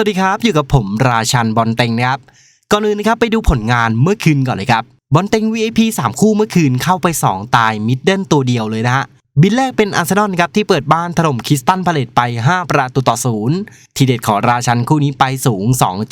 สวัสดีครับ อยู่กับผมราชันบอลเต็งนะครับ ก่อนอื่นนะครับไปดูผลงานเมื่อคืนก่อนเลยครับ บอลเต็ง VIP 3 คู่เมื่อคืนเข้าไป 2 ตายมิดเดิลตัวเดียวเลยนะฮะ บินแรกเป็นอาร์เซนอลครับที่เปิดบ้านถล่มคิสตันพาเลตไป 5 ประตูต่อศูนย์ทีเด็ดของราชันคู่นี้ไปสูง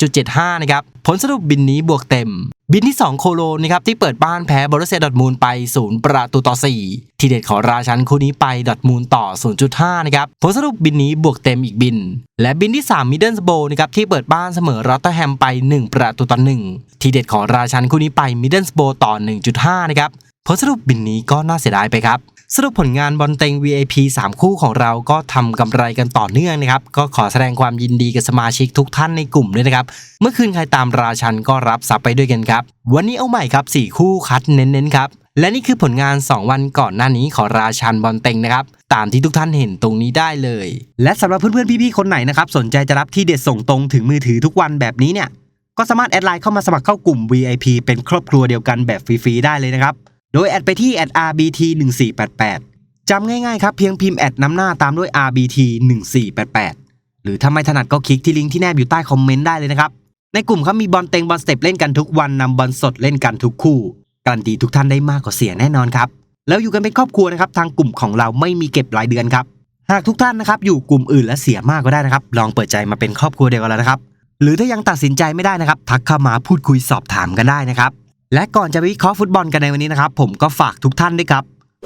2.75 นะครับ ผลสรุปบินนี้บวกเต็ม บินที่ 2 โคโลนะครับที่เปิดบ้านแพ้บอรุเซียดอทมูลไป 0 ประตูต่อ 4 ทีเด็ดของราชันคู่นี้ไปดอทมูลต่อ 0.5 นะครับผลสรุปบินนี้บวกเต็มอีกบิน และบินที่ 3 มิดเดิลสโบนะครับที่เปิดบ้านเสมอรอตเตอร์แฮมไป 1 ประตูต่อ 1 ทีเด็ดของราชันคู่นี้ไปมิดเดิลสโบต่อ 1.5 นะครับผลสรุปบินนี้ก็น่าเสียดายไปครับ สรุปผลงานบอลเต็ง VIP 3 คู่ของเราก็ทำกำไรกันต่อเนื่องนะครับ ก็ขอแสดงความยินดีกับสมาชิกทุกท่านในกลุ่มด้วยนะครับ เมื่อคืนใครตามราชันก็รับซับไปด้วยกันครับ วันนี้เอาใหม่ครับ 4 คู่คัดเน้นๆครับและนี่คือผลงาน 2 วันก่อนหน้านี้ของราชันบอลเต็งนะครับ ตามที่ทุกท่านเห็นตรงนี้ได้เลย และสำหรับเพื่อนๆพี่ๆคนไหนนะครับ สนใจจะรับที่เด็ดส่งตรงถึงมือถือทุกวันแบบนี้เนี่ย ก็สามารถแอดไลน์เข้ามาสมัครเข้ากลุ่ม VIP เป็นครอบครัวเดียวกันแบบฟรีๆได้เลยนะครับ โดยแอดไปที่แอด @RBT 1488จำง่ายๆครับเพียงพิมพ์แอดนำหน้าตามด้วย RBT 1488หรือถ้าไม่ถนัดก็คลิกที่ลิงก์ที่แนบอยู่ใต้คอมเมนต์ได้เลยนะครับ ในกลุ่มครับมีบอลเต็งบอลสเต็ปเล่นกันทุกวันนำบอลสดเล่นกันทุกคู่การันตีทุกท่านได้มากกว่าเสียแน่นอนครับแล้วอยู่กันเป็นครอบครัวนะครับทางกลุ่มของเราไม่มีเก็บรายเดือนครับหากทุกท่านนะครับอยู่กลุ่มอื่นและเสียมากก็ได้นะครับ ลองเปิดใจมาเป็นครอบครัวเดียวกันแล้วนะครับ หรือถ้ายังตัดสินใจไม่ได้นะครับ ทักเข้ามาพูดคุยสอบถามกันได้นะครับ และก่อนจะไปวิเคราะห์ฟุตบอลกันในวันนี้นะครับ ผมก็ฝากทุกท่านด้วยครับ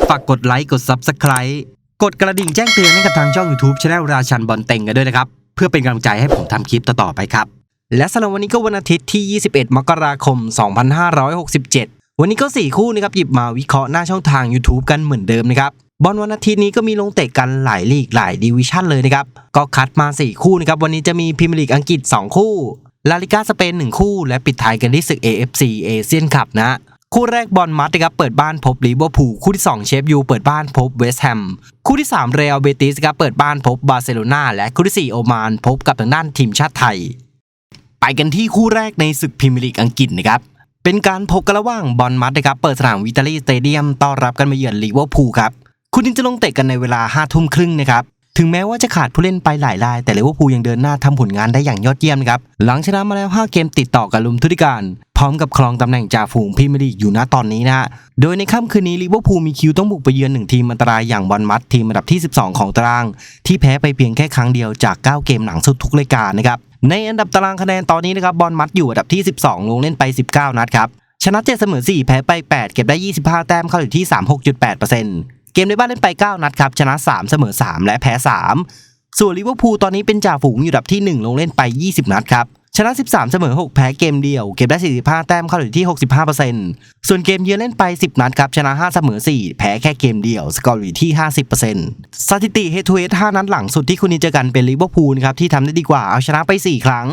ฝากกดไลค์กด Subscribe กดกระดิ่งแจ้งเตือนให้กับทางช่อง YouTube ช anel ราชันบอลเต็งกันด้วยนะครับ เพื่อเป็นกำลังใจให้ผมทำคลิปต่อๆไปครับ และสำหรับวันนี้ก็วันอาทิตย์ที่ 21 มกราคม 2567 วันนี้ก็ 4 คู่นะครับหยิบมาวิเคราะห์หน้าช่องทาง YouTube กันเหมือนเดิมนะครับบอลวันอาทิตย์นี้ก็มีลงเตะกันหลายลีกหลายดิวิชั่นเลยนะครับก็คัดมา 4 คู่นะครับวันนี้จะมีพรีเมียร์ลีกอังกฤษ 2 คู่ ลาลิกาสเปน1คู่ และปิดท้ายกันที่ศึก AFC เอเชียนคัพนะ คู่แรกบอลมัดนะครับเปิดบ้านพบลิเวอร์พูลคู่ที่ 2 เชฟยูเปิดบ้านพบเวสต์แฮมคู่ที่ 3 เรอัลเบติสครับเปิดบ้านพบบาร์เซโลนาและคู่ที่ 4 โอมานพบกับทางด้านทีมชาติไทย ไปกันที่คู่แรกในศึกพรีเมียร์ลีกอังกฤษนะครับเป็นการพบกันระหว่างบอลมัดนะครับเปิดสนามวิตาลีสเตเดียมต้อนรับกันมาเยือนลิเวอร์พูลครับคู่นี้จะลงเตะกันในเวลา5้าทุ่มครึ่งนะครับ ถึงแม้ว่าจะขาดผู้เล่นไปหลายราย แต่ลิเวอร์พูลยังเดินหน้าทำผลงานได้อย่างยอดเยี่ยมนะครับ หลังชนะมาแล้ว 5 เกมติดต่อกับลุมทุติการ พร้อมกับครองตำแหน่งจ่าฝูงพรีเมียร์ลีกอยู่ณตอนนี้นะฮะ โดยในค่ำคืนนี้ลิเวอร์พูลมีคิวต้องบุกไปเยือนหนึ่งทีมอันตรายอย่างบอลมัดทีมอันดับที่ 12 ของตาราง ที่แพ้ไปเพียงแค่ครั้งเดียวจาก 9 เกมหลังสุดทุกรายการนะครับในอันดับตารางคะแนนตอนนี้นะครับบอลมัดอยู่อันดับที่ 12 ลงเล่นไป 19 นัดครับชนะ7เสมอ4แพ้ไป 8 เก็บได้ 25 แต้มเข้าอยู่ที่ 36.8%เเกมในบ้านเล่นไป 9 นัดครับชนะ 3 เสมอ 3 และแพ้ 3 ส่วนลิเวอร์พูลตอนนี้เป็นจ่าฝูงอยู่ดับที่ 1 ลงเล่นไป 20 นัดครับ ชนะ 13 เสมอ 6 แพ้เกมเดียว เก็บได้ 45 แต้มเข้าอยู่ที่ 65%ส่วนเกมเยือนเล่นไป 10 นัดครับ ชนะ 5 เสมอ 4 แพ้แค่เกมเดียว สกอร์อยู่ที่ 50%สถิติเฮทูเฮด5นัดหลังสุดที่คุณนี้เจอกันเป็นลิเวอร์พูลครับ ที่ทำได้ดีกว่า เอาชนะไป 4 ครั้ง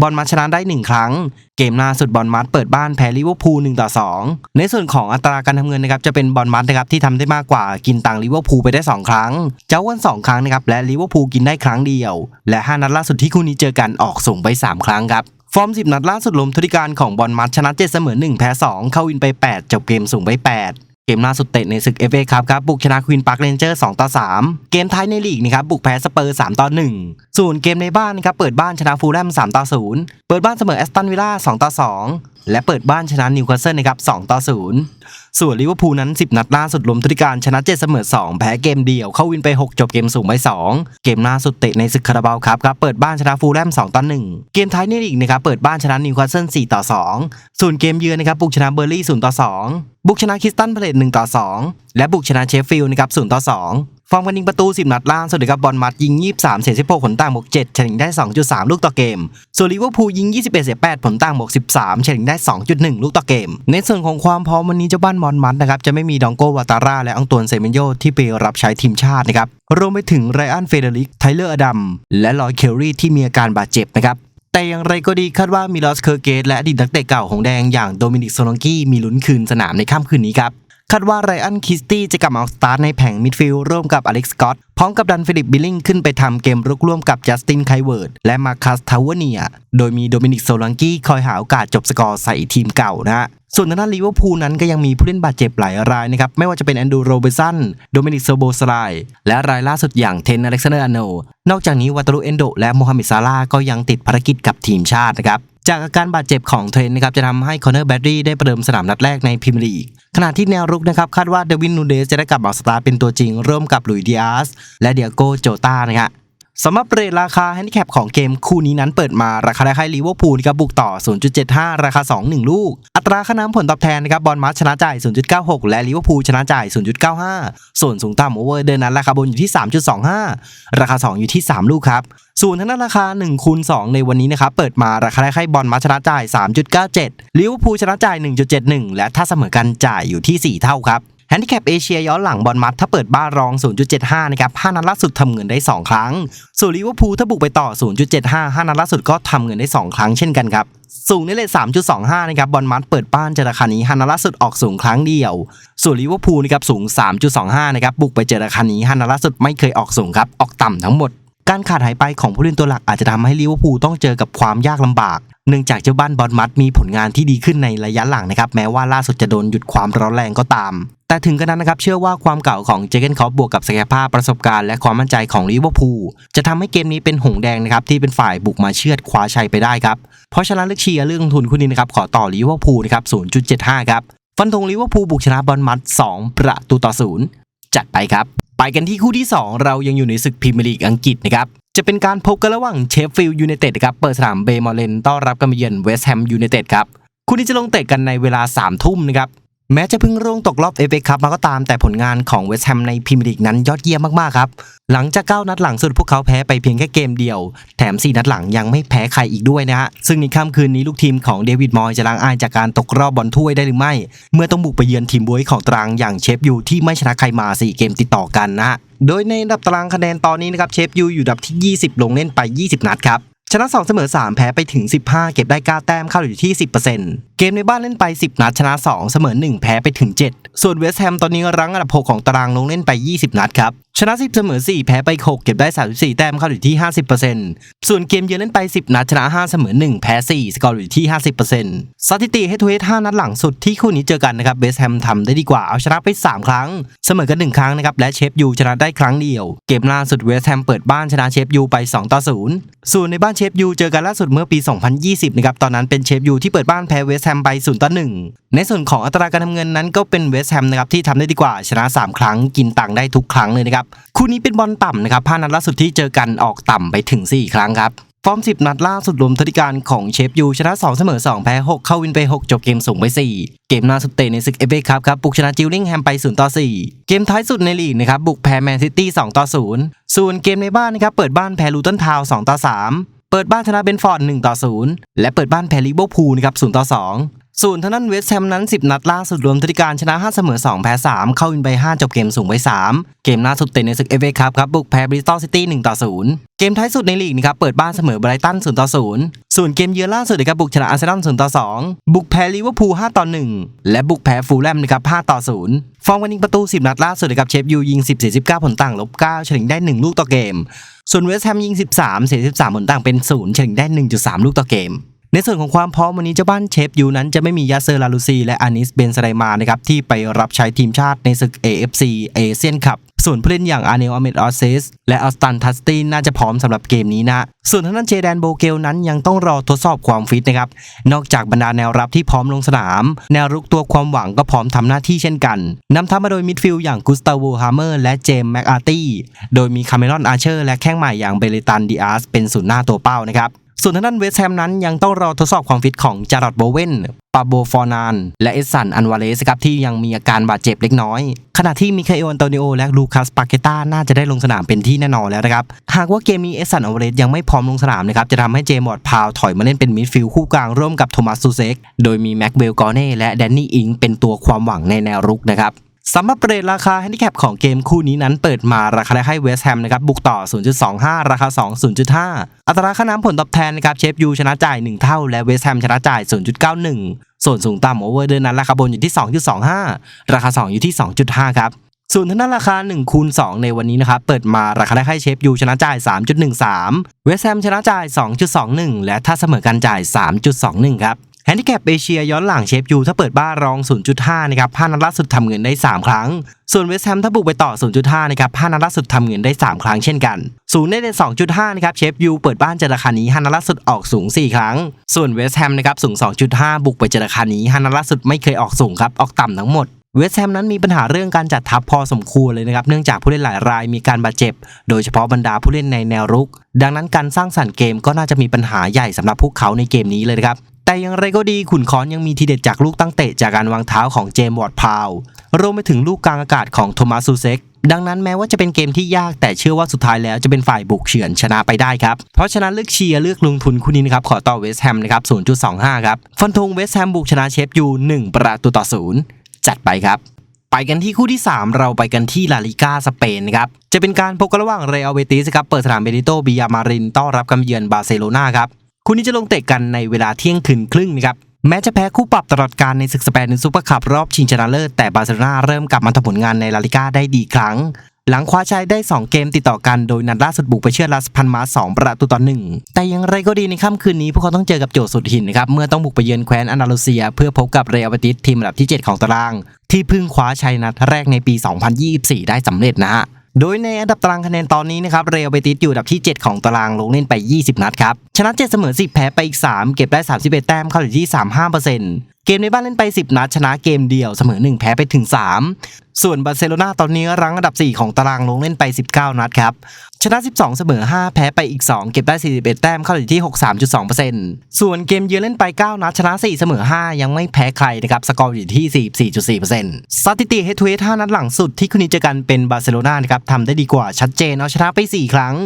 บอลมัดชนะได้ 1 ครั้ง เกมล่าสุดบอลมัดเปิดบ้านแพ้ลิเวอร์พูล1ต่อ 2 ในส่วนของอัตราการทำเงินนะครับจะเป็นบอลมัดนะครับที่ทำได้มากกว่า กินตังลิเวอร์พูลไปได้ 2 ครั้ง เจ้าวัน2ครั้งนะครับและลิเวอร์พูลกินได้ครั้งเดียว และ 5 นัดล่าสุดที่คู่นี้เจอกันออกส่งไป 3 ครั้งครับฟอร์ม 10 นัดล่าสุดลมทุติการของบอลมัดชนะ 7 เสมอ 1 แพ้ 2 เข้าวินไป 8 จบเกมสูงไป 8 เกมล่าสุดเตะในศึก FA ครับครับบุกชนะควีนพาร์คเรนเจอร์ 2 ต่อ 3 เกมท้ายในลีกนะครับบุกแพ้สเปอร์ 3 ต่อ 1 ส่วนเกมในบ้านนะครับเปิดบ้านชนะฟูลแลม 3 ต่อ 0 เปิดบ้านเสมอแอสตันวิลล่า 2 ต่อ 2 และเปิดบ้านชนะนิวคาสเซิลนะครับ 2 ต่อ 0 ส่วนลิเวอร์พูลนั้น 10 นัดล่าสุดลมทุติการชนะ7เสมอ 2 แพ้เกมเดียวเข้าวินไป 6 จบเกมสูงไป 2 เกมล่าสุดเตะในศึกคาราบาวครับครับเปิดบ้านชนะฟูลแลม2ต่อ1เกมท้ายนี่อีกนะครับเปิดบ้านชนะนิวคาสเซิล4ต่อ2ส่วนเกมเยือนนะครับบุกชนะเบอร์ลี่0ต่อ2บุกชนะคิสตันพลต1ต่อ2และบุกชนะเชฟฟิลด์นะครับ0ต่อ2 ฟอร์มการยิงประตู 10 นัดล่าสุดครับบอลมัดยิง 23 เสีย 16 ผลต่างบวก7เฉลี่ยได้ 2.3 ลูกต่อเกม ส่วนลิเวอร์พูลยิง 21 เสีย 8 ผลต่างบวก 13 เฉลี่ยได้ 2.1 ลูกต่อเกม ในส่วนของความพร้อมวันนี้เจ้าบ้านบอลมัดนะครับจะไม่มีดองโกวาตาร่าและอังตวนเซเมนโยที่ไปรับใช้ทีมชาตินะครับ รวมไปถึงไรอันเฟเดริก ไทเลอร์อดัม และลอยเคลรี่ที่มีอาการบาดเจ็บนะครับแต่อย่างไรก็ดีคาดว่ามิลอสเคอร์เกตและอดีตนักเตะเก่าของแดงอย่างโดมินิกโซลองกี้มีลุ้นคืนสนามในค่ำคืนนี้ครับ คาดว่าไรอันคิสตี้จะกลับมาออกสตาร์ทในแผงมิดฟิลด์ร่วมกับอเล็กซ์กอตพร้อมกับดันฟิลิปบิลลิงขึ้นไปทำเกมรุกร่วมกับจัสตินไคเวิร์ดและมาคัสทาวเวเนีย โดยมีโดมินิกโซลังกี้คอยหาโอกาสจบสกอร์ใส่ทีมเก่านะฮะส่วนทางด้านลิเวอร์พูลนั้นก็ยังมีผู้เล่นบาดเจ็บหลายรายนะครับ ไม่ว่าจะเป็นแอนดูโรเบสัน โดมินิกโซโบสไลและรายล่าสุดอย่างเทนอเล็กซานเดอร์อโน นอกจากนี้วัตารุเอนโด และโมฮัมหม็ดซาลาก็ยังติดภารกิจกับทีมชาตินะครับ จากอาการบาดเจ็บของเทรนนะครับจะทำให้คอนเนอร์แบดรีได้ประเดิมสนามนัดแรกในพรีเมียร์ลีกขณะที่แนวรุกนะครับคาดว่าเดวินนูเดสจะได้กลับมาสตาร์ทเป็นตัวจริงร่วมกับหลุยส์ดิอาสและเดียโกโจตานะครับสำหรับเรทราคาแฮนดิแคปของเกมคู่นี้นั้นเปิดมาราคาได้ให้ลิเวอร์พูลนะครับบุกต่อ 0.75 ราคา 2 1 ลูก อัตราค่าน้ำผลตอบแทนนะครับบอลมัสชนะจ่าย 0.96 และลิเวอร์พูลชนะจ่าย 0.95 ส่วนสูงต่ำโอเวอร์เดินนั้นราคาบนอยู่ที่ 3.25 ราคา 2 อยู่ที่ 3 ลูกครับ ส่วนทางด้านราคา1คูณ2ในวันนี้นะครับเปิดมาราคาได้ให้บอลมัสชนะจ่าย 3.97 ลิเวอร์พูลชนะจ่าย 1.71 และถ้าเสมอกันจ่ายอยู่ที่ 4 เท่าครับแฮนดิแคปเอเชียย้อนหลังบอลมัดถ้าเปิดบ้านรอง 0.75 นะครับ 5 นัดล่าสุดทำเงินได้ 2 ครั้ง ส่วนลิเวอร์พูลถ้าบุกไปต่อ 0.75 5 นัดล่าสุดก็ทำเงินได้ 2 ครั้งเช่นกันครับสูงในเลท3.25 นะครับ บอลมัดเปิดบ้านเจอราคานี้5นัดล่าสุดออกสูงครั้งเดียว ส่วนลิเวอร์พูลนะครับสูง 3.25 นะครับ บุกไปเจอราคานี้5นัดล่าสุดไม่เคยออกสูงครับ ออกต่ำทั้งหมด การขาดหายไปของผู้เล่นตัวหลักอาจจะทำให้ลิเวอร์พูลต้องเจอกับความยากลำบาก เนื่องจากเจ้าบ้านบอลมัดมีผลงานที่ดีขึ้นในระยะหลังนะครับ แม้ว่าล่าสุดจะโดนหยุดความร้อนแรงก็ตาม แต่ถึงกระนั้นนะครับ เชื่อว่าความเก่าของเจเกนคอปบวกกับศักยภาพประสบการณ์และความมั่นใจของลิเวอร์พูลจะทำให้เกมนี้เป็นหงแดงนะครับที่เป็นฝ่ายบุกมาเชือดคว้าชัยไปได้ครับ เพราะฉะนั้นเลือกเชียร์เรื่องทุนคู่นี้นะครับขอต่อลิเวอร์พูลนะครับ 0.75 ครับ ฟันธงลิเวอร์พูลบุกชนะบอลมัด 2 ประตูต่อศูนย์จัดไปครับ ไปกันที่คู่ที่ 2 เรายังอยู่ในศึกพรีเมียร์ลีกอังกฤษนะครับจะเป็นการพบกันระหว่างเชฟฟิลด์ยูไนเต็ดครับเปิดสนามเบย์มอลเลนต้อนรับกันมาเยือนเวสต์แฮมยูไนเต็ดครับคู่นี้จะลงเตะกันในเวลา3ทุ่มนะครับ แม้จะเพิ่งร่วงตกรอบเอฟเอคัพมาก็ตามแต่ผลงานของเวสต์แฮมในพรีเมียร์ลีกนั้นยอดเยี่ยมมากๆครับ หลังจาก 9 นัดหลังสุดพวกเขาแพ้ไปเพียงแค่เกมเดียว แถม 4 นัดหลังยังไม่แพ้ใครอีกด้วยนะฮะ ซึ่งในค่ำคืนนี้ลูกทีมของเดวิดมอยจะล้างอายจากการตกรอบบอลถ้วยได้หรือไม่ เมื่อต้องบุกไปเยือนทีมบวยของตรางอย่างเชฟยูที่ไม่ชนะใครมา 4 เกมติดต่อกันนะฮะโดยในอันดับตารางคะแนนตอนนี้นะครับเชฟยูอยู่ดับที่ 20 ลงเล่นไป 20 นัดครับ ชนะ 2 เสมอ 3 แพ้ไปถึง 15 เก็บได้ 9 แต้มเข้าอยู่ที่ 10%เกมในบ้านเล่นไป 10 นัดชนะ 2 เสมอ 1 แพ้ไปถึง 7 ส่วนเวสต์แฮมตอนนี้รั้งอันดับ 6 ของตารางลงเล่นไป 20 นัดครับ ชนะ 10 เสมอ 4 แพ้ไป 6 เก็บได้ 34 แต้มเข้าอยู่ที่ 50%ส่วนเกมเยือนเล่นไป 10 นัดชนะ 5 เสมอ 1 แพ้ 4 สกอร์อยู่ที่ 50%สถิติให้ทูเฮท5นัดหลังสุดที่คู่นี้เจอกันนะครับเวสต์แฮมทำได้ดีกว่าเอาชนะไป 3 ครั้ง เสมอกัน1ครั้งนะครับและเชฟยูชนะได้ครั้งเดียว เกมล่าสุดเวสต์แฮมเปิดบ้านชนะเชฟยูไป2ต่อ0ส่วนในบ้านเชฟยูเจอกันล่าสุดเมื่อปี 2020 นะครับ ตอนนั้นเป็นเชฟยูที่เปิดบ้านแพ้เวสต์แฮมไป0ต่อ1ในส่วนของอัตราการทำเงินนั้นก็เป็นเวสต์แฮมนะครับที่ทำได้ดีกว่าชนะ 3 ครั้งกินตังได้ทุกครั้งเลยนะครับ คู่นี้เป็นบอลต่ำนะครับ5นัดล่าสุดที่เจอกันออกต่ำไปถึง 4 ครั้งครับฟอร์ม 10 นัดล่าสุดรวมสถิติการของเชฟยูชนะ 2 เสมอ 2 แพ้ 6 เข้าวินไป 6 จบเกมสูงไป 4 เกมล่าสุดเตะในศึกเอฟเอคัพครับบุกชนะจิลลิงแฮมไป 0 ต่อ 4 เกมท้ายสุดในลีกนะครับบุกแพ้แมนซิตี้ 2 ต่อ 0 ส่วนเกมในบ้านนะครับเปิดบ้านแพ้ลูตันทาว 2 ต่อ 3 ปิดบ้านชนะเบนฟอร์ด1ต่อ0และเปิดบ้านแพ้ลิเวอร์พูลนะครับ0ต่อ2ส่วนทางด้านเวสต์แฮมนั้น 10 นัดล่าสุดรวมสถิติการชนะ 5 เสมอ 2 แพ้ 3 เข้าวินไป 5 จบเกมสูงไป 3 เกมล่าสุดเตะในศึกเอฟเอคัพครับบุกแพ้บริสตอลซิตี้1ต่อ 0 เกมท้ายสุดในลีกนะครับเปิดบ้านเสมอไบรตัน0ต่อ 0 ส่วนเกมเยือนล่าสุดนะครับบุกชนะอาร์เซนอล0ต่อ 2 บุกแพ้ลิเวอร์พูล5ต่อ 1 และบุกแพ้ฟูลแลมนะครับ5ต่อ 0 ฟอร์มการยิงประตู 10 นัดล่าสุดนะครับเชฟยูยิง 10 49 ผลต่างลบ 9 เฉลี่ยได้ 1 ลูกต่อเกม ส่วนเวสต์แฮมยิง 13 43ผลต่างเป็น 0 เฉลี่ยได้ 1.3 ลูกต่อเกม ในส่วนของความพร้อมวันนี้เจ้าบ้านเชฟยูนั้นจะไม่มียาเซอร์ลาลูซี และอานิสเบนสไลมานะครับที่ไปรับใช้ทีมชาติในศึก AFC เอเชียนคัพส่วนผู้เล่นอย่างอาเนลอเมดออเซสและออสตันทัสตินน่าจะพร้อมสำหรับเกมนี้นะ ส่วนทางด้านเจแดนโบเกลนั้นยังต้องรอทดสอบความฟิตนะครับ นอกจากบรรดาแนวรับที่พร้อมลงสนาม แนวรุกตัวความหวังก็พร้อมทำหน้าที่เช่นกันนำทัพมาโดยมิดฟิลด์อย่างกุสตาโวฮาร์เมอร์และเจมส์แมคอาร์ตี้ โดยมีคาเมรอนอาร์เชอร์และแข้งใหม่อย่างเบเลตันดิอาสเป็นศูนย์หน้าตัวเป้านะครับส่วนทางด้านเวสแฮมนั้นยังต้องรอทดสอบความฟิตของจารอดโบเวนปาโบฟอร์นาน และเอสันอันวาเลสครับที่ยังมีอาการบาดเจ็บเล็กน้อย ขณะที่มิคาเอลอันโตนิโอและลูคัสปาเกต้าน่าจะได้ลงสนามเป็นที่แน่นอนแล้วนะครับ หากว่าเกมนี้เอสันอันวาเลสยังไม่พร้อมลงสนามนะครับจะทำให้เจมส์วอร์ดพาวถอยมาเล่นเป็นมิดฟิลด์คู่กลางร่วมกับโทมัสซูเซกโดยมีแม็กเวลกอเน่และแดนนี่อิงเป็นตัวความหวังในแนวรุกนะครับ สำหรับเรทราคาแฮนดิแคปของเกมคู่นี้นั้นเปิดมาราคาได้ให้เวสต์แฮมนะครับบุกต่อ 0.25 ราคา 2 0.5 อัตราค่าน้ำผลตอบแทนนะครับเชฟยูชนะจ่าย 1 เท่า และเวสต์แฮมชนะจ่าย 0.91 ส่วนสูงต่ำโอเวอร์เดินนั้นราคาบนอยู่ที่ 2.25 ราคา 2 อยู่ที่ 2.5 ครับส่วนทางด้านราคา1คูณ2ในวันนี้นะครับเปิดมาราคาได้ให้เชฟยูชนะจ่าย 3.13 เวสแฮมชนะจ่าย 2.21 และถ้าเสมอกันจ่าย 3.21 ครับ แฮนดิแคปเอเชียย้อนหลังเชฟยูถ้าเปิดบ้านรอง 0.5 นะครับ5นัดล่าสุดทำเงินได้ 3 ครั้ง ส่วนเวสต์แฮมถ้าบุกไปต่อ 0.5 นะครับ5นัดล่าสุดทำเงินได้ 3 ครั้งเช่นกัน สูงได้ใน 2.5 นะครับเชฟยูเปิดบ้านเจอราคานี้5นัดล่าสุดออกสูง 4 ครั้ง ส่วนเวสต์แฮมนะครับสูง 2.5 บุกไปเจอราคานี้5นัดล่าสุดไม่เคยออกสูงครับออกต่ำทั้งหมดเวสต์แฮมนั้นมีปัญหาเรื่องการจัดทัพพอสมควรเลยนะครับ เนื่องจากผู้เล่นหลายรายมีการบาดเจ็บ โดยเฉพาะบรรดาผู้เล่นในแนวรุก ดังนั้นการสร้างสรรค์เกมก็น่าจะมีปัญหาใหญ่สำหรับพวกเขาในเกมนี้เลยนะครับ แต่อย่างไรก็ดีขุนคอนยังมีทีเด็ดจากลูกตั้งเตะจากการวางเท้าของเจมส์วอร์ดพาวรวมไปถึงลูกกลางอากาศของโทมัสซูเซกดังนั้นแม้ว่าจะเป็นเกมที่ยากแต่เชื่อว่าสุดท้ายแล้วจะเป็นฝ่ายบุกเฉือนชนะไปได้ครับ เพราะฉะนั้นเลือกเชียร์เลือกลงทุนคู่นี้นะครับ ขอต่อเวสต์แฮมนะครับ 0.25 ครับ ฟันธงเวสต์แฮมบุกชนะเชฟยู 1 ประตูต่อ 0 จัดไปครับ ไปกันที่คู่ที่ 3 เราไปกันที่ลาลิก้าสเปนนะครับ จะเป็นการพบกันระหว่างเรอัลเบติสครับเปิดสนามเบนิโตบิยามารินต้อนรับกำเยือนบาร์เซโลนาครับ คู่นี้จะลงเตะกันในเวลาเที่ยงคืนครึ่งนะครับแม้จะแพ้คู่ปรับตลอดการในศึกสเปนซูเปอร์คัพรอบชิงชนะเลิศแต่บาร์เซโลนาเริ่มกลับมาทำผลงานในลาลิก้าได้ดีครั้ง หลังคว้าชัยได้ 2 เกมติดต่อกันโดยนัดล่าสุดบุกไปเชื่อลาสพันมาส2ประตูต่อหนึ่งแต่อย่างไรก็ดีในค่ำคืนนี้ พวกเขาต้องเจอกับโจทย์สุดหินนะครับเมื่อต้องบุกไปเยือนแคว้นอันดาลูเซีย เพื่อพบกับเรอัลบติสทีมอันดับที่ 7 ของตาราง ที่เพิ่งคว้าชัยนัดแรกในปี 2024 ได้สำเร็จนะฮะ โดยในอันดับตารางคะแนนตอนนี้นะครับเรอัลเบติสอยู่อันดับที่ 7 ของตารางลงเล่นไป 20 นัดครับชนะ7เสมอ10 แพ้ไปอีก 3 เก็บได้ 31 แต้มเข้าอยู่ที่ 35%เเกมในบ้านเล่นไป 10 นัดชนะเกมเดียวเสมอ 1 แพ้ไปถึง 3 ส่วนบาร์เซโลนาตอนนี้รั้งอันดับ 4 ของตารางลงเล่นไป 19 นัดครับ ชนะ 12 เสมอ 5 แพ้ไปอีก 2 เก็บได้ 41 แต้มเข้าอยู่ที่ 63.2%ส่วนเกมเยือนเล่นไป 9 นัดชนะ 4 เสมอ 5 ยังไม่แพ้ใครนะครับ สกอร์อยู่ที่ 44.4%สถิติเฮทเฮด5นัดหลังสุดที่คู่นี้เจอกันเป็นบาร์เซโลนานะครับทำได้ดีกว่าชัดเจนเอาชนะไป 4 ครั้ง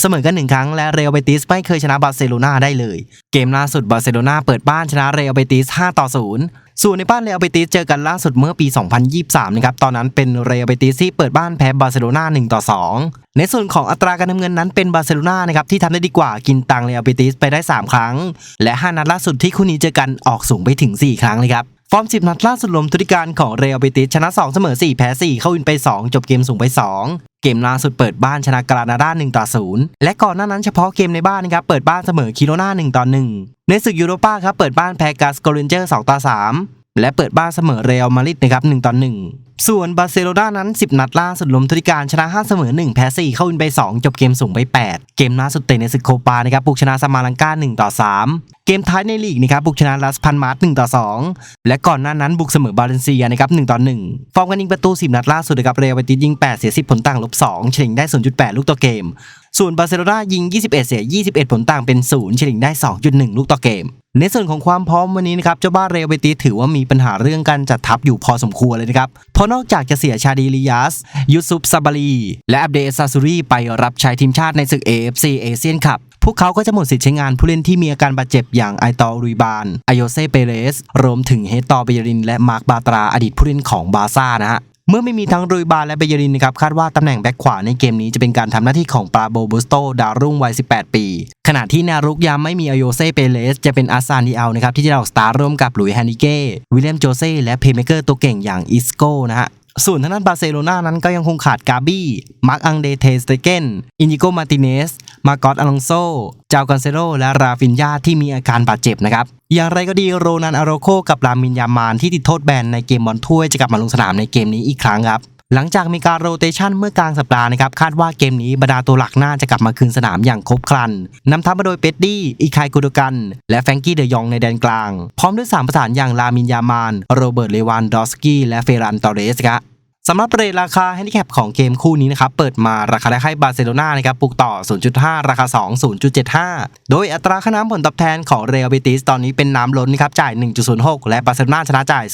เสมอกันหนึ่งครั้งและเรอัลเบติสไม่เคยชนะบาร์เซโลนาได้เลย เกมล่าสุดบาร์เซโลนาเปิดบ้านชนะเรอัลเบติส5ต่อ0ส่วนในบ้านเรอัลเบติสเจอกันล่าสุดเมื่อปี 2023 นะครับ ตอนนั้นเป็นเรอัลเบติสที่เปิดบ้านแพ้บาร์เซโลนา1ต่อ2 ในส่วนของอัตราการทำเงินนั้นเป็นบาร์เซโลนานะครับที่ทำได้ดีกว่ากินตังเรอัลเบติสไปได้ 3 ครั้ง และ 5 นัดล่าสุดที่คู่นี้เจอกันออกสูงไปถึง 4 ครั้งเลยครับ ฟอร์ม 10 นัดล่าสุดรวมทุติการของเรอัลเบติสชนะ 2 เสมอ 4 แพ้ 4 เข้าวินไป 2 จบเกมสูงไป 2 เกมล่าสุดเปิดบ้านชนะกรานาดา1ต่อ0และก่อนหน้านั้นเฉพาะเกมในบ้านนะครับเปิดบ้านเสมอคิโรนา1ต่อ1ในศึกยูโรป้าครับเปิดบ้านแพ้กาสโกเรนเจอร์2ต่อ3และเปิดบ้านเสมอเรอัลมาดริดนะครับ1ต่อ1 ส่วนบาร์เซโลนานั้น 10 นัดล่าสุดล้มทุริการชนะ 5 เสมอ 1 แพ้ 4 เข้าวินไป 2 จบเกมสูงไป 8 เกมล่าสุดเตะในศึกโคปานะครับบุกชนะซามาลังกา1ต่อ 3 เกมท้ายในลีกนะครับบุกชนะลัสพันมาร์ต1ต่อ 2 และก่อนหน้านั้นบุกเสมอบาเลนเซียนะครับ1ต่อ 1 ฟอร์มการยิงประตู 10 นัดล่าสุดนะครับเรอัลเบติสยิง 8 เสีย 10 ผลต่างลบ 2 เฉลี่ยได้ 0.8 ลูกต่อเกม ส่วนบาร์เซโลนายิง 21 เสีย 21 ผลต่างเป็น 0 เฉลี่ยได้ 2.1 ลูกต่อเกม ในส่วนของความพร้อมวันนี้นะครับ เจ้าบ้านเรอเบติถือว่ามีปัญหาเรื่องการจัดทัพอยู่พอสมควรเลยนะครับ เพราะนอกจากจะเสียชาดีลิยาส ยูซุปซาบารี และอับเดซาซูรีไปรับใช้ทีมชาติในศึก AFC เอเชียนคัพพวกเขาก็จะหมดสิทธิ์ใช้งานผู้เล่นที่มีอาการบาดเจ็บอย่างไอตอรุยบานอโยเซเปเรส รวมถึงเฮตอเบยริน และมาร์กบาตราอดีตผู้เล่นของบาซ่านะฮะ เมื่อไม่มีทั้งรุยบาและเบเยรินนะครับคาดว่าตำแหน่งแบ็คขวาในเกมนี้จะเป็นการทำหน้าที่ของปาโบบุสโตดาวรุ่งวัย 18 ปี ขณะที่นวรุกยามไม่มีอโยเซเปเลสจะเป็นอาซานดีอัลนะครับที่จะออกสตาร์ร่วมกับหลุยแฮนนิเก้วิลเลียมโจเซ่และเพย์เมเกอร์ตัวเก่งอย่างอิสโก้นะฮะส่วนทางด้านบาร์เซโลนานั้นก็ยังคงขาดกาบี้ มาร์กอังเดเทสเตเกน อินิโก มาติเนส มาร์กอตอลองโซจาวกันเซโรและราฟินยาที่มีอาการบาดเจ็บนะครับอย่างไรก็ดีโรนันอาโรโคกับลามินยามานที่ติดโทษแบนในเกมบอลถ้วยจะกลับมาลงสนามในเกมนี้อีกครั้งครับหลังจากมีการโรเตชันเมื่อกลางสัปดาห์นะครับคาดว่าเกมนี้บรรดาตัวหลักน่าจะกลับมาคืนสนามอย่างครบครันนำทัพมาโดยเป็ดดี้อีคายกูดกัน และแฟงกี้เดยองในแดนกลาง พร้อมด้วยสามประสานอย่างลามินยามาน โรเบิร์ตเลวานดอสกี้และเฟรันตอเรสครับ สำหรับเรทราคาแฮนดิแคปของเกมคู่นี้นะครับเปิดมาราคาได้ให้บาร์เซโลนานะครับปลุกต่อ 0.5 ราคา 2 0.75 โดยอัตราค่าน้ำผลตอบแทนของเรอัลเบติสตอนนี้เป็นน้ำล้นนะครับจ่าย 1.06 และบาร์เซโลนาชนะจ่าย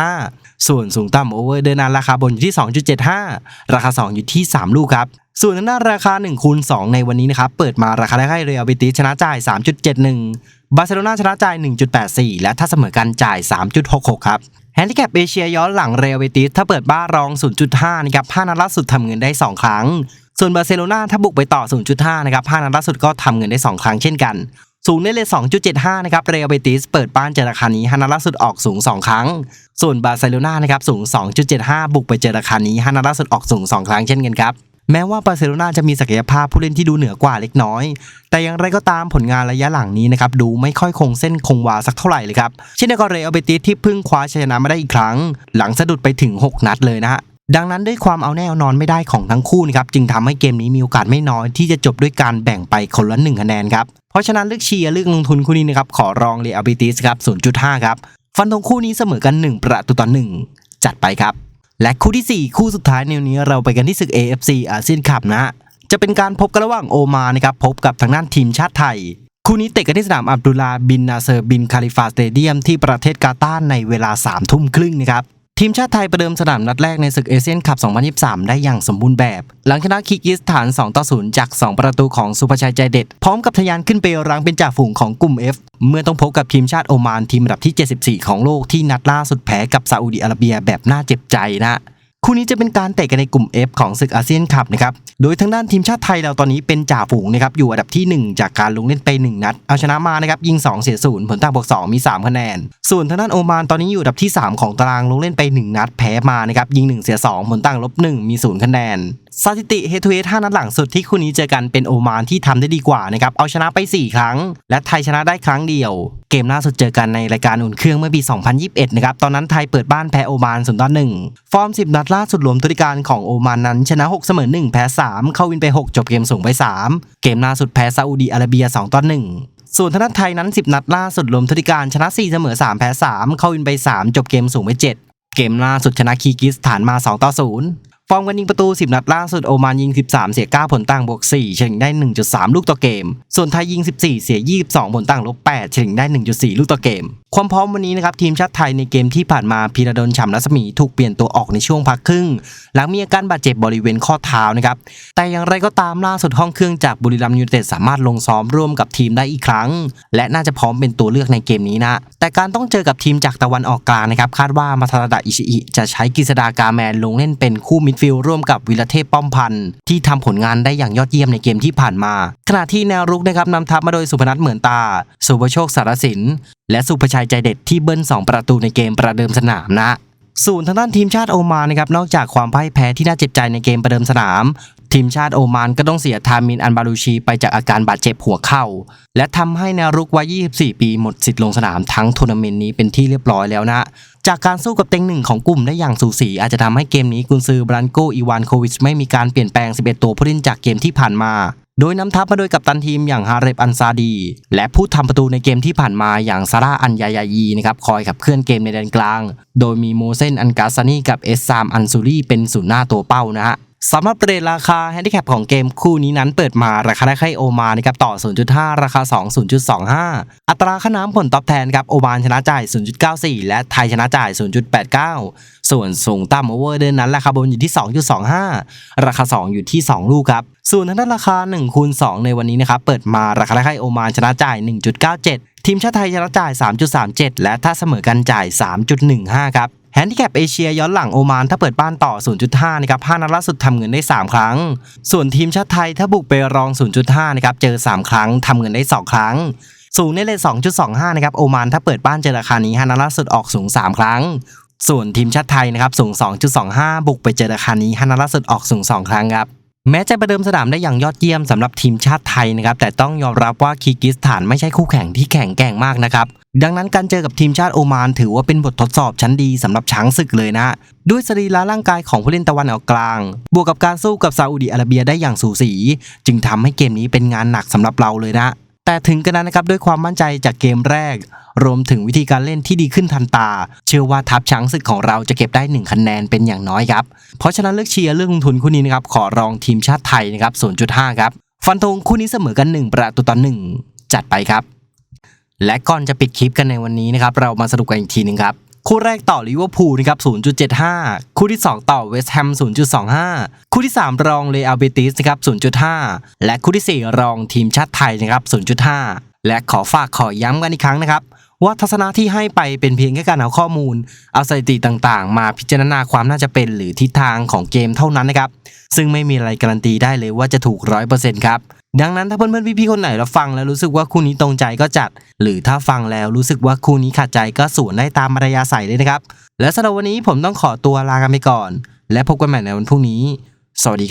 0.85 ส่วนสูงต่ำโอเวอร์เดินนานราคาบนอยู่ที่ 2.75 ราคา 2 อยู่ที่ 3 ลูกครับส่วนทางด้านราคา1คูณ2ในวันนี้นะครับเปิดมาราคาได้ให้เรอัลเบติสชนะจ่าย 3.71 บาร์เซโลนาชนะจ่าย 1.84 และถ้าเสมอกันจ่าย 3.66 ครับ แฮนดิแคปเอเชียย้อนหลังเรอเบติสถ้าเปิดบ้านรอง 0.5 นะครับ5นัดล่าสุดทำเงินได้ 2 ครั้ง ส่วนบาร์เซโลนาถ้าบุกไปต่อ 0.5 นะครับ5นัดล่าสุดก็ทำเงินได้ 2 ครั้งเช่นกัน สูงได้เลย 2.75 นะครับเรอเบติสเปิดบ้านเจอราคานี้ฮานาล่าสุดออกสูง 2 ครั้ง ส่วนบาร์เซโลนานะครับสูง 2.75 บุกไปเจอราคานี้ฮานาล่าสุดออกสูง 2 ครั้งเช่นกันครับ แม้ว่าบาร์เซโลนาจะมีศักยภาพผู้เล่นที่ดูเหนือกว่าเล็กน้อย แต่อย่างไรก็ตามผลงานระยะหลังนี้นะครับดูไม่ค่อยคงเส้นคงวาสักเท่าไหร่เลยครับ เช่นเดียวกับเรอเบติสที่เพิ่งคว้าชัยชนะมาได้อีกครั้ง หลังสะดุดไปถึง 6 นัดเลยนะฮะดังนั้นด้วยความเอาแน่เอานอนไม่ได้ของทั้งคู่นะครับจึงทำให้เกมนี้มีโอกาสไม่น้อยที่จะจบด้วยการแบ่งไปคนละ1คะแนนครับ เพราะฉะนั้นเลือกเชียร์เลือกลงทุนคู่นี้นะครับขอรองเรอเบติสครับ 0.5 ครับ ฟันธงคู่นี้เสมอกัน 1 ประตูต่อ1จัดไปครับ และคู่ที่ 4 คู่สุดท้ายในวันนี้เราไปกันที่ศึก AFC อาเซียนคัพนะฮะจะเป็นการพบกันระหว่างโอมานนะครับพบกับทางด้านทีมชาติไทย คู่นี้เตะกันที่สนามอับดุลลาบินนาเซอร์บินคาลิฟาสเตเดียมที่ประเทศกาตาร์ในเวลา3ทุ่มครึ่งนะครับ ทีมชาติไทยประเดิมสนามนัดแรกในศึกเอเชียนคัพ 2023 ได้อย่างสมบูรณ์แบบ หลังชนะคีกิสถาน 2 ต่อ 0 จาก 2 ประตูของสุภชัยใจเด็ด พร้อมกับทะยานขึ้นไปรังเป็นจ่าฝูงของกลุ่ม F เมื่อต้องพบกับทีมชาติโอมานทีมอันดับที่ 74 ของโลกที่นัดล่าสุดแพ้กับซาอุดิอาระเบียแบบน่าเจ็บใจนะ คู่นี้จะเป็นการเตะกันในกลุ่ม F ของศึกอาเซียนคัพนะครับ โดยทางด้านทีมชาติไทยเราตอนนี้เป็นจ่าฝูงนะครับอยู่อันดับที่ 1 จากการลงเล่นไป 1 นัด เอาชนะมานะครับยิง 2 เสียศูนย์ผลต่างบวก2มี 3 คะแนน ส่วนทางด้านโอมานตอนนี้อยู่อันดับที่ 3 ของตารางลงเล่นไป 1 นัดแพ้มานะครับยิง 1 เสีย 2 ผลต่างลบ 1 มี 0 คะแนน สถิติเฮทูเฮ5นัดหลังสุดที่คู่นี้เจอกันเป็นโอมานที่ทำได้ดีกว่านะครับเอาชนะไป 4 ครั้ง และไทยชนะได้ครั้งเดียว เกมล่าสุดเจอกันในรายการอุ่นเครื่องเมื่อปี 2021 นะครับตอนนั้นไทยเปิดบ้านแพ้โอมาน0ต่อ1ฟอร์ม 10 นัดล่าสุดรวมทุกการของโอมานนั้น ชนะ 6 เสมอ 1 แพ้ 3 เข้าวินไป 6 จบเกมสูงไป 3 เกมล่าสุดแพ้ซาอุดีอาระเบีย2ต่อ1ส่วนทางด้าไทยนั้น 10 นัดล่าสุดรวมทุกการชนะ 4 เสมอ 3 แพ้ 3 เข้าวินไป 3 จบเกมสูงไป 7 เกมล่าสุดชนะคีกิสถานมา 2 ต่อ 0 ฟอร์มการยิงประตู 10 นัดล่าสุดโอมานยิง 13 เสีย 9 ผลต่างบวก 4 เฉลี่ยได้ 1.3 ลูกต่อเกม ส่วนไทยยิง 14 เสีย 22 ผลต่างลบ 8 เฉลี่ยได้ 1.4 ลูกต่อเกม ความพร้อมวันนี้นะครับทีมชาติไทยในเกมที่ผ่านมาพีระดลฉ่ำรัศมีถูกเปลี่ยนตัวออกในช่วงพักครึ่ง หลังมีอาการบาดเจ็บบริเวณข้อเท้านะครับ แต่อย่างไรก็ตามล่าสุดห้องเครื่องจากบุรีรัมย์ยูไนเต็ดสามารถลงซ้อมร่วมกับทีมได้อีกครั้ง และน่าจะพร้อมเป็นตัวเลือกในเกมนี้นะแต่การต้องเจอกับทีมจากตะวันออกกลางนะครับคาดว่ามาทาราอิชิอิจะใช้กฤษดากาแมนลงเล่นเป็นคู่มิฟิลร่วมกับวิรเทพป้อมพันธ์ที่ทำผลงานได้อย่างยอดเยี่ยมในเกมที่ผ่านมา ขณะที่แนวรุกนะครับนำทัพมาโดยสุพนัทเหมือนตา สุภโชคสารสิน และสุภชัยใจเด็ดที่เบิ้ล2 ประตูในเกมประเดิมสนามนะส่วนทางด้านทีมชาติโอมานนะครับนอกจากความพ่ายแพ้ที่น่าเจ็บใจในเกมประเดิมสนาม ทีมชาติโอมานก็ต้องเสียทามินอันบาลูชีไปจากอาการบาดเจ็บหัวเข่า และทำให้แนวรุกวัย 24 ปีหมดสิทธิ์ลงสนามทั้งทัวร์นาเมนต์นี้เป็นที่เรียบร้อยแล้วนะ จากการสู้กับเต็งหนึ่งของกลุ่มได้อย่างสูสีอาจจะทำให้เกมนี้กุนซือบรันโกอีวานโควิชไม่มีการเปลี่ยนแปลง 11 ตัวผู้เล่นจากเกมที่ผ่านมา โดยนำทัพมาโดยกัปตันทีมอย่างฮาเรบอันซาดี และผู้ทำประตูในเกมที่ผ่านมาอย่างซาร่าอันยายายีนะครับคอยขับเคลื่อนเกมในแดนกลาง โดยมีโมเซนอันกาซานีกับเอสซามอันซูรีเป็นศูนย์หน้าตัวเป้านะฮะ สำหรับประเด็นราคาแฮนดิแคปของเกมคู่นี้นั้นเปิดมาราคาได้ให้โอมานนะครับต่อ 0.5 ราคา 2 0.25 อัตราค่าน้ำผลตอบแทนครับโอมานชนะจ่าย 0.94 และไทยชนะจ่าย 0.89 ส่วนสูงต่ำโอเวอร์เดินนั้นราคาบนอยู่ที่ 2.25 ราคา 2 อยู่ที่ 2 ลูกครับส่วนทางด้านราคา1คูณ2ในวันนี้นะครับเปิดมาราคาได้ให้โอมานชนะจ่าย 1.97 ทีมชาติไทยชนะจ่าย 3.37 และถ้าเสมอกันจ่าย 3.15 ครับ ฮนดิแคปเอเชียย้อนหลังโอมานถ้าเปิดบ้านต่อ 0.5 นะครับ 5 นัดล่าสุดทำเงินได้ 3 ครั้ง ส่วนทีมชาติไทยถ้าบุกไปรอง 0.5 นะครับ เจอ 3 ครั้งทำเงินได้ 2 ครั้ง สูงในเลท2.25 นะครับ โอมานถ้าเปิดบ้านเจอราคานี้ 5 นัดล่าสุดออกสูง 3 ครั้ง ส่วนทีมชาติไทยนะครับสูง 2.25 บุกไปเจอราคานี้ 5 นัดล่าสุดออกสูง 2 ครั้งครับ แม้จะประเดิมสนามได้อย่างยอดเยี่ยมสำหรับทีมชาติไทยนะครับแต่ต้องยอมรับว่าคีร์กิสถานไม่ใช่คู่แข่งที่แข็งแกร่งมากนะครับดังนั้นการเจอกับทีมชาติโอมาน ถือว่าเป็นบททดสอบชั้นดีสำหรับช้างศึกเลยนะ ด้วยสรีระร่างกายของผู้เล่นตะวันออกกลาง บวกกับการสู้กับซาอุดีอาระเบียได้อย่างสูสี จึงทำให้เกมนี้เป็นงานหนักสำหรับเราเลยนะ แต่ถึงกระนั้นนะครับด้วยความมั่นใจจากเกมแรก รวมถึงวิธีการเล่นที่ดีขึ้นทันตา เชื่อว่าทัพช้างศึกของเราจะเก็บได้ 1 คะแนนเป็นอย่างน้อยครับ เพราะฉะนั้นเลือกเชียร์เลือกลงทุนคู่นี้นะครับขอรองทีมชาติไทยนะครับ 0.5 ครับ ฟันธงคู่นี้เสมอกัน 1 ประตูต่อ1จัดไปครับ และก่อนจะปิดคลิปกันในวันนี้นะครับเรามาสรุปกันอีกทีหนึงครับ คู่แรกต่อลิเวอร์พูลนะครับ 0.75 คู่ที่ 2 ต่อเวสต์แฮม 0.25 คู่ที่ 3 รองเรอัลเบติสนะครับ 0.5 และคู่ทีสี่ 4 รองทีมชาติไทยนะครับ 0.5 และขอฝากขอย้ำกันอีกครั้งนะครับว่าทัศนะที่ให้ไปเป็นเพียงแค่การเอาข้อมูล เอาสถิติต่างๆ มาพิจารณาความน่าจะเป็นหรือทิศทางของเกมเท่านั้นนะครับ ซึ่งไม่มีอะไรการันตีได้เลยว่าจะถูกร้อยเปอร์เซ็นต์ครับ ดังนั้นถ้าเพื่อนๆพี่ๆคนไหนเราฟังแล้วรู้สึกว่าคู่นี้ตรงใจก็จัด หรือถ้าฟังแล้วรู้สึกว่าคู่นี้ขัดใจก็สวนได้ตามมารยาศัยเลยนะครับ และสำหรับวันนี้ผมต้องขอตัวลากันไปก่อน และพบกันใหม่ในวันพรุ่งนี้ สวัสดีครับ